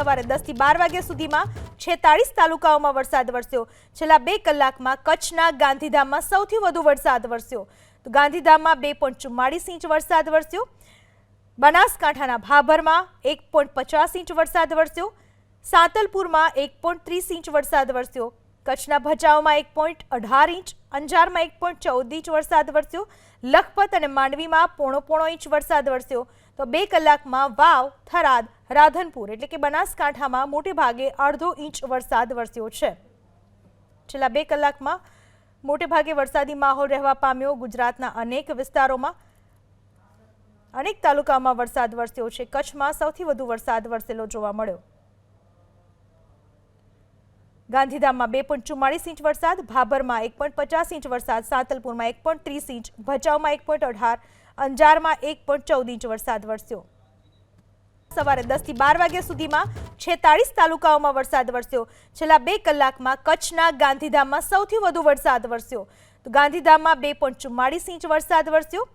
સવારે દસથી બાર વાગ્યા સુધીમાં છેતાળીસ તાલુકાઓમાં વરસાદ વરસ્યો. છેલ્લા બે કલાકમાં કચ્છના ગાંધીધામમાં સૌથી વધુ વરસાદ વરસ્યો. તો ગાંધીધામમાં બે પોઈન્ટ ચુમ્માળીસ ઇંચ વરસાદ વરસ્યો. બનાસકાંઠાના ભાભરમાં એક પોઈન્ટ પચાસ ઇંચ વરસાદ વરસ્યો. સાંતલપુરમાં એક પોઈન્ટ ત્રીસ ઇંચ વરસાદ વરસ્યો. કચ્છના ભચાઉમાં એક પોઈન્ટ અઢાર ઇંચ, અંજારમાં એક પોઈન્ટ ચૌદ ઇંચ વરસાદ વરસ્યો. લખપત અને માંડવીમાં પોણો પોણો ઇંચ વરસાદ વરસ્યો. તો બે કલાકમાં વાવ, થરાદ, રાધનપુર એટલે કે બનાસકાંઠામાં મોટે ભાગે અડધો ઇંચ વરસાદ વરસ્યો છે. છેલ્લા બે કલાકમાં મોટે ભાગે વરસાદી માહોલ રહેવા પામ્યો ગુજરાતના અનેક વિસ્તારોમાં. અનેક તાલુકામાં વરસાદ વરસ્યો છે. કચ્છમાં સૌથી વધુ વરસાદ વરસેલો જોવા મળ્યો. ગાંધીધામમાં બે પોઈન્ટ ચુમ્માળીસ ઇંચ વરસાદ, ભાભરમાં એક પોઈન્ટ પચાસ ઇંચ વરસાદ, સાતલપુરમાં એક પોઈન્ટ ત્રીસ ઇંચ, ભચાઉમાં એક પોઈન્ટ અઢાર, અંજારમાં એક પોઈન્ટ ચૌદ ઇંચ વરસાદ વરસ્યો. સવારે દસથી બાર વાગ્યા સુધીમાં છેતાળીસ તાલુકાઓમાં વરસાદ વરસ્યો. છેલ્લા બે કલાકમાં કચ્છના ગાંધીધામમાં સૌથી વધુ વરસાદ વરસ્યો. તો ગાંધીધામમાં બે પોઈન્ટ ચુમ્માળીસ ઇંચ વરસાદ વરસ્યો.